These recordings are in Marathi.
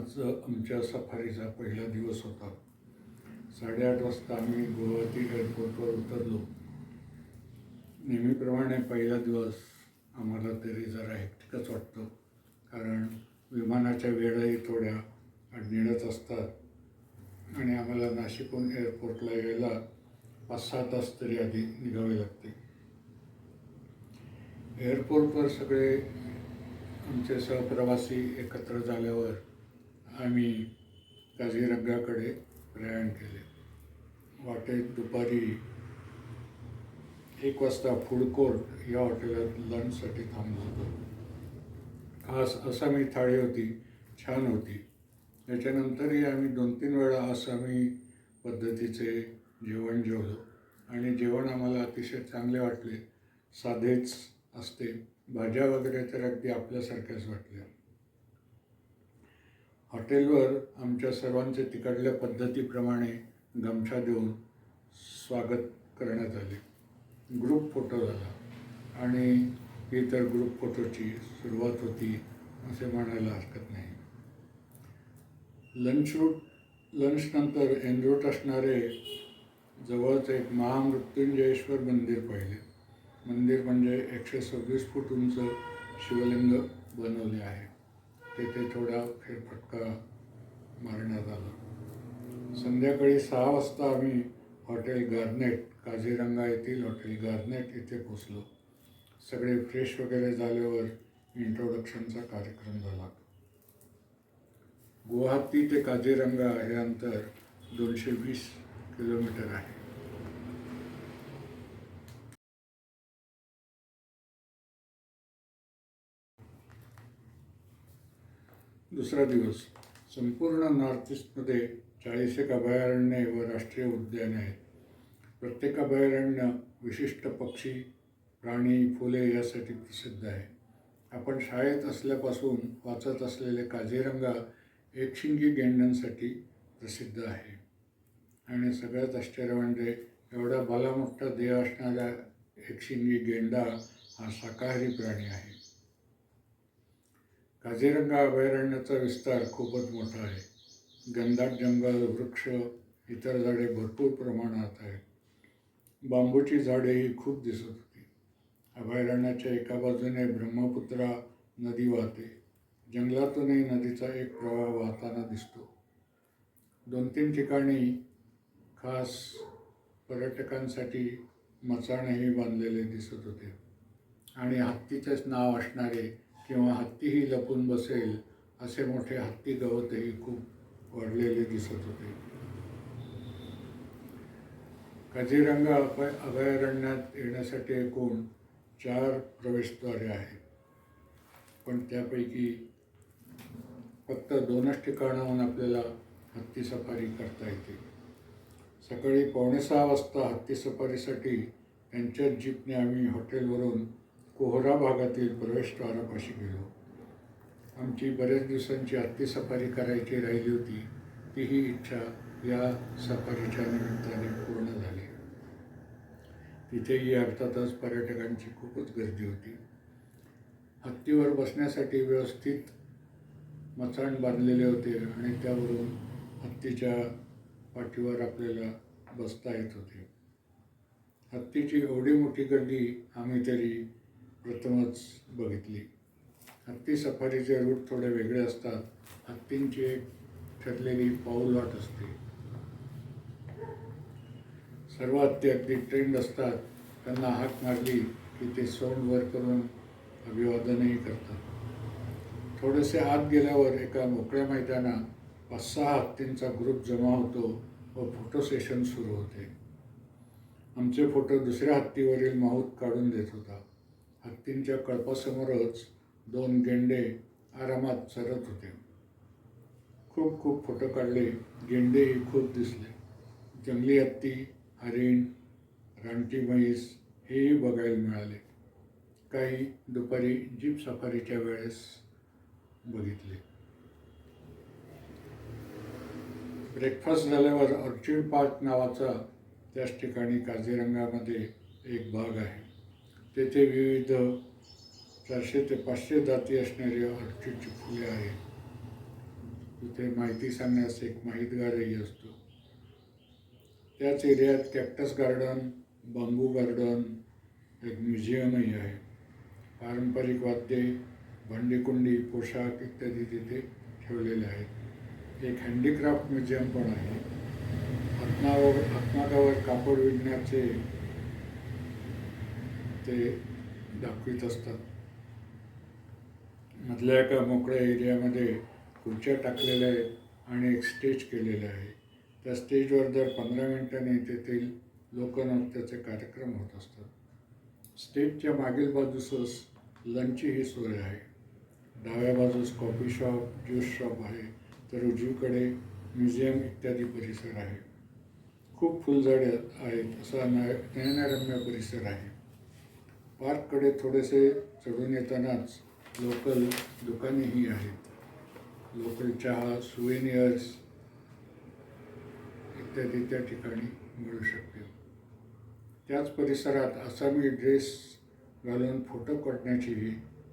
आज आमच्या सफारीचा पहिला दिवस होता. साडेआठ वाजता आम्ही गुवाहाटी एअरपोर्टवर उतरलो. नेहमीप्रमाणे पहिला दिवस आम्हाला तरी जरा हेक्टिकच वाटतं. कारण विमानाच्या वेळाही थोड्या अडनिडच असतात. आणि आम्हाला नाशिकहून एअरपोर्टला यायला पाच सहा तास तरी आधी निघावे लागते. एअरपोर्टवर सगळे आमचे सहप्रवासी एकत्र झाल्यावर आम्ही काझीरंगाकडे प्रयाण केले. वाटेत दुपारी एक वाजता फूड कोर्ट या हॉटेलात लंचसाठी थांबलो होतो. खास आसामी थाळी होती छान होती. त्याच्यानंतरही आम्ही दोन तीन वेळा आसामी पद्धतीचे जेवण जेवलो. आणि जेवण आम्हाला अतिशय चांगले वाटले. साधेच असते. भाज्या वगैरे तर अगदी आपल्यासारख्याच वाटल्या. हॉटेलवर आमच्या सर्वांचे तिकडल्या पद्धतीप्रमाणे गमछा देऊन स्वागत करण्यात आले. ग्रुप फोटो झाला. आणि ही तर ग्रुप फोटोची सुरुवात होती असे म्हणायला हरकत नाही. लंच रूट लंचनंतर एनरूट असणारे जवळच एक महामृत्युंजयेश्वर मंदिर पाहिले. मंदिर म्हणजे एकशे सव्वीस फूट उंच शिवलिंग बनवले आहे. तेथे थोडा फेरफटका मारण्यात आला. संध्याकाळी सहा वाजता आम्ही हॉटेल गार्नेट काझीरंगा येथील हॉटेल गार्नेट इथे पोचलो सगळे फ्रेश वगैरे झाल्यावर इंट्रोडक्शनचा कार्यक्रम झाला. गुवाहाटी ते काझीरंगा हे अंतर दोनशे वीस किलोमीटर आहे. दुसरा दिवस. संपूर्ण नॉर्थ ईस्टमध्ये चाळीस एक अभयारण्ये व राष्ट्रीय उद्याने आहेत प्रत्येक अभयारण्य विशिष्ट पक्षी प्राणी फुले यासाठी प्रसिद्ध आहे. आपण शाळेत असल्यापासून वाचत असलेले काझीरंगा एकशिंगी गेंड्यांसाठी प्रसिद्ध आहे. आणि सगळ्यात आश्चर्य म्हणजे एवढा भलामोठा देह असणारा एकशिंगी गेंडा हा शाकाहारी प्राणी आहे. काझीरंगा अभयारण्याचा विस्तार खूपच मोठा आहे. घनदाट जंगल वृक्ष इतर झाडे भरपूर प्रमाणात आहेत. बांबूची झाडेही खूप दिसत होती. अभयारण्याच्या एका बाजूने ब्रह्मपुत्रा नदी वाहते. जंगलातूनही नदीचा एक प्रवाह वाहताना दिसतो. दोन तीन ठिकाणी खास पर्यटकांसाठी मचाणही बांधलेले दिसत होते. आणि हत्तीचेच नाव असणारे किंवा हत्तीही लपून बसेल असे मोठे हत्ती गवतही खूप वाढलेले दिसत होते. काझीरंगा अभय अभयारण्यात येण्यासाठी एकूण चार प्रवेशद्वारे आहेत. पण त्यापैकी फक्त दोनच ठिकाणाहून आपल्याला हत्ती सफारी करता येते. सकाळी पावणे सहा वाजता हत्ती सफारीसाठी त्यांच्याच जीपने आम्ही हॉटेलवरून कोहरा भागातील प्रवेशद्वारापाशी गेलो. आमची बऱ्याच दिवसांची आत्ती सफारी करायची राहिली होती. तीही इच्छा या सफारीच्या निमित्ताने पूर्ण झाली. तिथेही अर्थातच पर्यटकांची खूपच गर्दी होती. हत्तीवर बसण्यासाठी व्यवस्थित मचाण बांधलेले होते आणि त्यावरून हत्तीच्या पाठीवर आपल्याला बसता येत होते. हत्तीची एवढी मोठी गर्दी आम्ही तरी प्रथमच बघितली. हत्ती सफारीचे रूट थोडे वेगळे असतात. हत्तींची एक ठरलेली पाऊलवाट असते. सर्व हत्ती अगदी ट्रेंड असतात. त्यांना हाक मारली की ते सोंड वर करून अभिवादनही करतात. थोडेसे आत गेल्यावर एका मोकळ्या मैदानात पाच सहा हत्तींचा ग्रुप जमा होतो व फोटो सेशन सुरू होते. आमचे फोटो दुसऱ्या हत्तीवरील माऊत काढून देत होता. हत्तींच्या कळपासमोरच दोन गेंडे आरामात चरत होते. खूप खूप फोटो काढले गेंडेही खूप दिसले. जंगली हत्ती हरिण रानटी म्हैस हेही बघायला मिळाले. काही दुपारी जीप सफारीच्या वेळेस बघितले. ब्रेकफास्ट झाल्यावर ऑर्चिड पार्क नावाचा त्याच ठिकाणी काझीरंगामध्ये एक भाग आहे. तेथे विविध चारशे ते पाचशे जाती असणारी ऑर्चिडची फुले आहेत. तिथे माहिती सांगण्यास एक माहितगारही असतो. त्याच एरियात कॅक्टस गार्डन बांबू गार्डन एक म्युझियमही आहे. पारंपरिक वाद्ये भांडीकुंडी पोशाख इत्यादी तिथे ठेवलेले आहेत. एक हँडीक्राफ्ट म्युझियम पण आहे. हातमावर हातमागावर कापड विणण्याचे ते दाखवित असतात. मधल्या एका मोकळ्या एरियामध्ये खुर्च्या टाकलेल्या आहेत आणि एक स्टेज केलेलं आहे. त्या स्टेजवर दर पंधरा मिनिटांनी तेथील लोकनृत्याचे कार्यक्रम होत असतात. स्टेजच्या मागील बाजूसच लंचची ही सोय आहे. डाव्या बाजूस कॉफी शॉप ज्यूस शॉप आहे तर उजवीकडे म्युझियम इत्यादी परिसर आहे. खूप फुलझाडे आहेत असा नय नयनरम्य परिसर आहे. पार्ककडे थोडेसे चढून येतानाच लोकल दुकानेही आहेत. लोकल चहा सुवेनियर्स इत्यादी त्या ठिकाणी मिळू शकते त्याच परिसरात आसामी ड्रेस घालून फोटो काढण्याचीही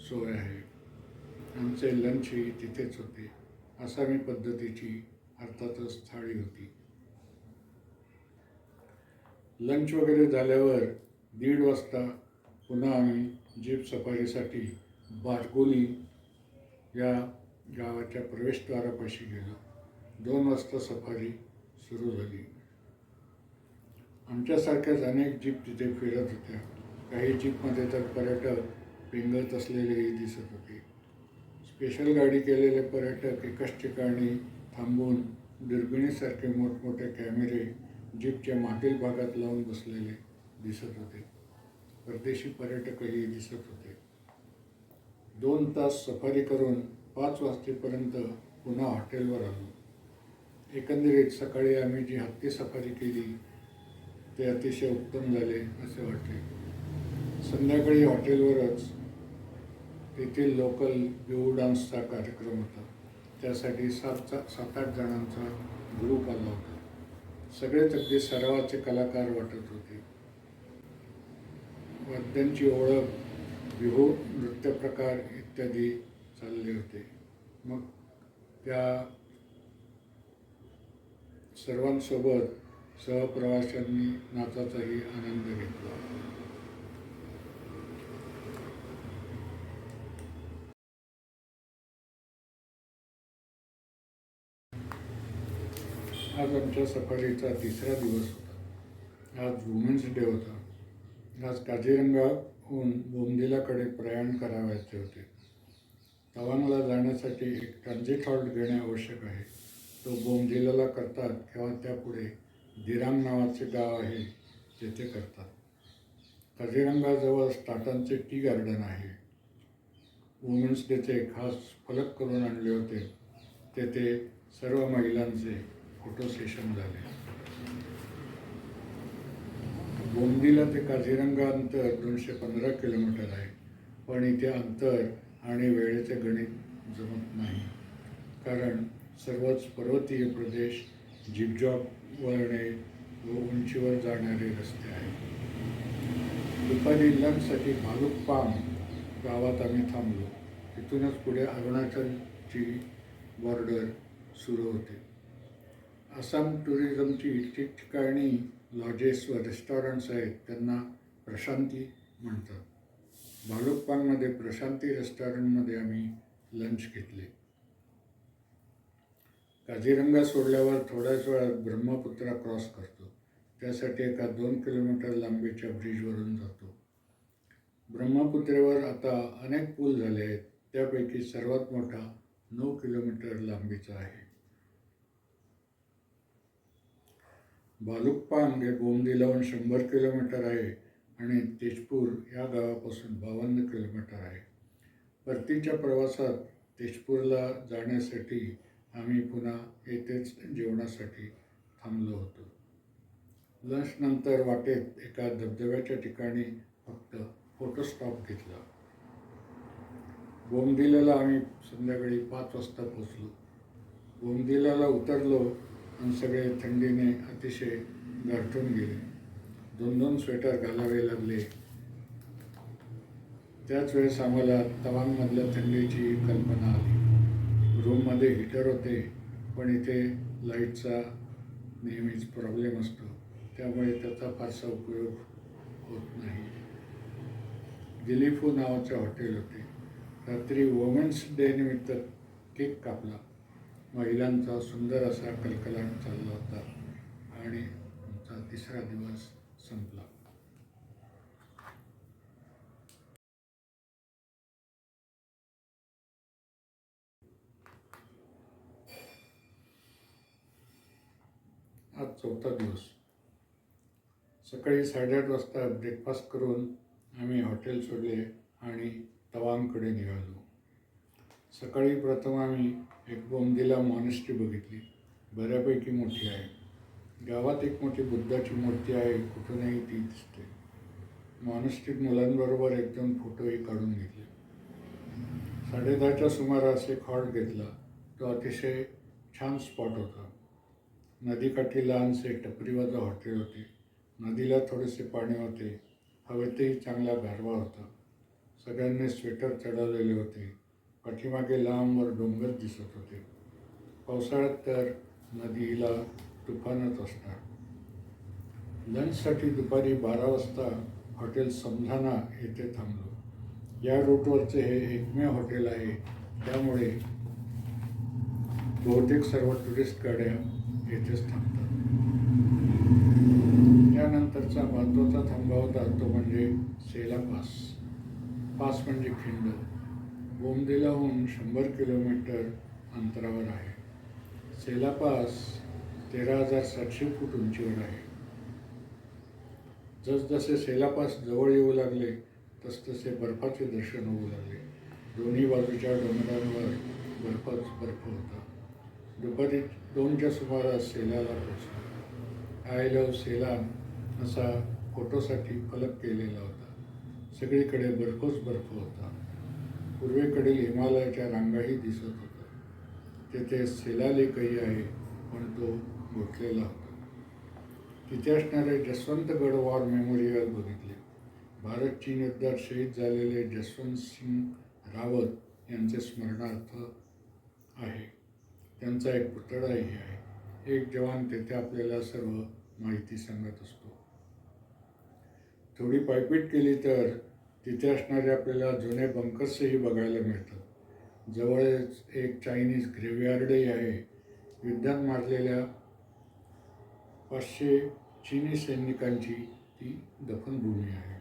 सोय आहे. आमचे लंचही तिथेच होते. आसामी पद्धतीची अर्थातच थाळी होती. लंच वगैरे झाल्यावर दीड वाजता पुन्हा आम्ही जीप सफारीसाठी बारगोली या गावाच्या प्रवेशद्वारापाशी गेलो. दोन वाजता सफारी सुरू झाली. आमच्यासारख्याच अनेक जीप तिथे फिरत होत्या. काही जीपमध्ये तर पर्यटक पिंगत असलेलेही दिसत होते. स्पेशल गाडी केलेले पर्यटक एकाच ठिकाणी थांबून दुर्बिणीसारखे मोठमोठे कॅमेरे जीपच्या मागील भागात लावून बसलेले दिसत होते. परदेशी पर्यटकही दिसत होते. दोन तास सफारी करून पाच वाजतेपर्यंत पुन्हा हॉटेलवर आलो. एकंदरीत सकाळी आम्ही जी हत्ती सफारी केली ते अतिशय उत्तम झाले असे वाटले. संध्याकाळी हॉटेलवरच तेथील लोकल बिहू डान्सचा कार्यक्रम होता. त्यासाठी सात सात आठ जणांचा ग्रुप आला होता. सगळेच अगदी सरावाचे कलाकार वाटत होते. वाद्यांची ओळख बिहू नृत्यप्रकार इत्यादी चालले होते. मग त्या सर्वांसोबत सहप्रवाशांनी नाचाचाही आनंद घेतला. आज आमच्या सफारीचा तिसरा दिवस होता. आज वुमेन्स डे होता. आज काझीरंगाहून बोमदिलाकडे प्रयाण करावयाचे होते. तवांगला जाण्यासाठी एक ट्रान्झिट हॉल्ट घेणे आवश्यक आहे. तो बोमदिलाला करतात किंवा त्यापुढे दिरांग नावाचे गाव आहे तेथे करतात. काझीरंगाजवळ टाटांचे टी गार्डन आहे. वुमेन्स डेचे खास फलक करून आणले होते. तेथे सर्व महिलांचे फोटो सेशन झाले. बुंदीला ते काझीरंगा अंतर दोनशे पंधरा किलोमीटर आहे. पण इथे अंतर आणि वेळेचे गणित जमत नाही. कारण सर्वच पर्वतीय प्रदेश झिगझॉग वळणे व उंचीवर जाणारे रस्ते आहेत. दुपारी लंचसाठी भालुकपाम गावात आम्ही थांबलो. तिथूनच पुढे अरुणाचलची बॉर्डर सुरू होते. आसाम टुरिझमची ठिकठिकाणी लॉजेस व रेस्टॉरंट्स आहेत त्यांना प्रशांती म्हणतात. भालुकपांगमध्ये प्रशांती रेस्टॉरंटमध्ये आम्ही लंच घेतले. काझीरंगा सोडल्यावर थोड्याच वेळात ब्रह्मपुत्रा क्रॉस करतो. त्यासाठी एका दोन किलोमीटर लांबीच्या ब्रिजवरून जातो. ब्रह्मपुत्रेवर आता अनेक पूल झाले आहेत. त्यापैकी सर्वात मोठा नऊ किलोमीटर लांबीचा आहे. भालुकपांग हे बोमदिलाहून शंभर किलोमीटर आहे आणि तेजपूर या गावापासून बावन्न किलोमीटर आहे. परतीच्या प्रवासात तेजपूरला जाण्यासाठी आम्ही पुन्हा येथेच जेवणासाठी थांबलो होतो. लंचनंतर वाटेत एका धबधब्याच्या ठिकाणी फक्त फोटो स्टॉप घेतला. बोमदिलाला आम्ही संध्याकाळी पाच वाजता पोचलो बोमदिलाला उतरलो आणि सगळे थंडीने अतिशय गारठून गेले. दोन दोन स्वेटर घालावे लागले. त्याच वेळेस आम्हाला तवांगमधल्या थंडीची कल्पना आली. रूममध्ये हिटर होते पण इथे लाईटचा नेहमीच प्रॉब्लेम असतो. त्यामुळे त्याचा फारसा उपयोग होत नाही. दिलीफू नावाचे हॉटेल होते. रात्री वुमेन्स डे निमित्त केक कापला. महिलांचा सुंदर असा कलकलाट चालला होता आणि आमचा तिसरा दिवस संपला. आज चौथा दिवस. सकाळी साडेआठ वाजता ब्रेकफास्ट करून आम्ही हॉटेल सोडले आणि तवांगकडे निघालो. सकाळी प्रथम आम्ही एक बोमदिला मॉनेस्ट्री बघितली. बऱ्यापैकी मोठी आहे. गावात एक मोठी बुद्धाची मूर्ती आहे कुठूनही ती दिसते. मॉनेस्ट्रीत मुलांबरोबर एक दोन फोटोही काढून घेतले. साडेदहाच्या सुमारास एक हॉट घेतला. तो अतिशय छान स्पॉट होता. नदीकाठी लहानसे टपरीवाजा हॉटेल होते. नदीला थोडेसे पाणी होते. हवेतही चांगला गारवा होता. सगळ्यांनी स्वेटर चढवलेले होते. पाठीमागे लांबवर डोंगर दिसत होते. पावसाळ्यात तर नदीला तुफानच असणार. लंचसाठी दुपारी बारा वाजता हॉटेल समधाना येथे थांबलो. या रूटवरचे हे एकमेव हॉटेल आहे. त्यामुळे बहुतेक सर्व टुरिस्ट गाड्या येथेच थांबतात. त्यानंतरचा महत्त्वाचा थांबा होता तो म्हणजे सेला पास. पास म्हणजे खिंड. बोमदिलाहून शंभर किलोमीटर अंतरावर आहे. सेला पास तेरा हजार सातशे फूट उंचीवर आहे. जसजसे सेलापास जवळ येऊ लागले तसतसे बर्फाचे दर्शन होऊ लागले. दोन्ही बाजूच्या डोंगरांवर बर्फच बर्फ होता. दुपारी दोनच्या सुमारास सेलाला पोचलो आय लव सेला असा फोटोसाठी फलक केलेला होता. सगळीकडे बर्फच बर्फ होता. पूर्वेकडील हिमालयाच्या रांगाही दिसत होत्या. तेथे शिलालेखही आहे पण तो गोठलेला होता. तिथे असणारे जसवंत गडवार मेमोरियल बघितले. भारत चीन युद्धात शहीद झालेले जसवंत सिंग रावत यांचे स्मरणार्थ आहे. त्यांचा एक पुतळाही आहे. एक जवान तेथे आपल्याला सर्व माहिती सांगत असतो. थोडी पायपीट केली तर तिथे असणारे आपल्याला जुने बंकर्सही बघायला मिळतात. जवळच एक चायनीज ग्रेव्हयार्डही आहे. युद्धात मारलेल्या पाचशे चिनी सैनिकांची ती दफनभूमी आहे.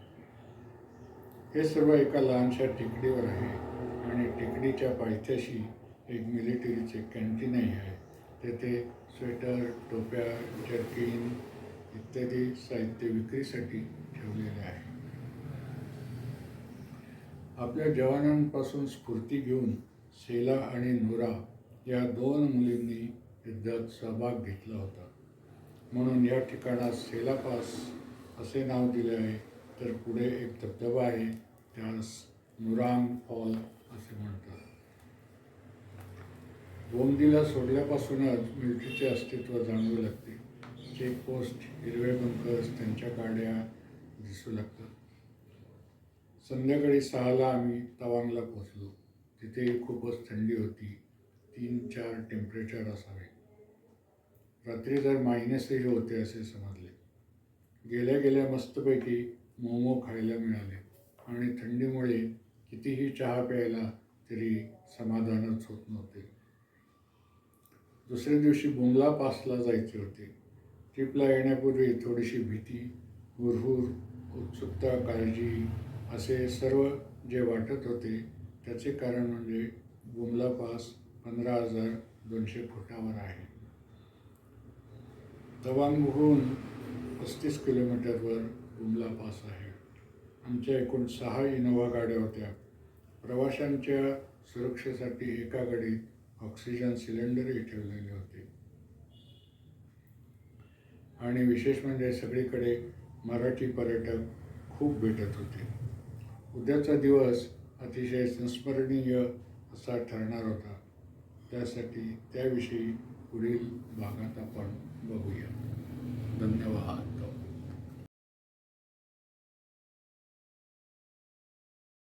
हे सर्व एका लहानशा टेकडीवर आहे आणि टेकडीच्या पायथ्याशी एक मिलिटरीचे कॅन्टीनही आहे. तेथे स्वेटर टोप्या जर्किन इत्यादी साहित्य विक्रीसाठी ठेवलेले आहे. आपल्या जवानांपासून स्फूर्ती घेऊन सेला आणि नुरा या दोन मुलींनी युद्धात सहभाग घेतला होता. म्हणून या ठिकाणास सेला पास असे नाव दिले आहे. तर पुढे एक धबधबा आहे. त्यास नुरांग फॉल असे म्हणतात. बोमदिला सोडल्यापासूनच मिलिटरीचे अस्तित्व जाणवू लागते. चेकपोस्ट हिरवे बंकर्स त्यांच्या गाड्या दिसू लागतात. संध्याकाळी सहाला आम्ही तवांगला पोचलो तिथे खूपच थंडी होती. तीन चार टेम्परेचर असावे. रात्री तर मायनसही होते असे समजले. गेल्या गेल्या मस्तपैकी मोमो खायला मिळाले आणि थंडीमुळे कितीही चहा प्यायला तरी समाधानच होत नव्हते. दुसऱ्या दिवशी बुंगला पासला जायचे होते. ट्रिपला येण्यापूर्वी थोडीशी भीती हुरहुर उत्सुकता काळजी असे सर्व जे वाटत होते त्याचे कारण म्हणजे बुमला पास पंधरा हजार दोनशे फुटावर आहे. तवांगहून पस्तीस किलोमीटरवर बुमला पास आहे. आमच्या एकूण सहा इनोवा गाड्या होत्या. प्रवाशांच्या सुरक्षेसाठी एका गाडीत ऑक्सिजन सिलेंडरही ठेवलेले होते. आणि विशेष म्हणजे सगळीकडे मराठी पर्यटक खूप भेटत होते. उद्याचा दिवस अतिशय संस्मरणीय असा ठरणार होता. त्यासाठी त्याविषयी पुढील भागात आपण बघूया. धन्यवाद.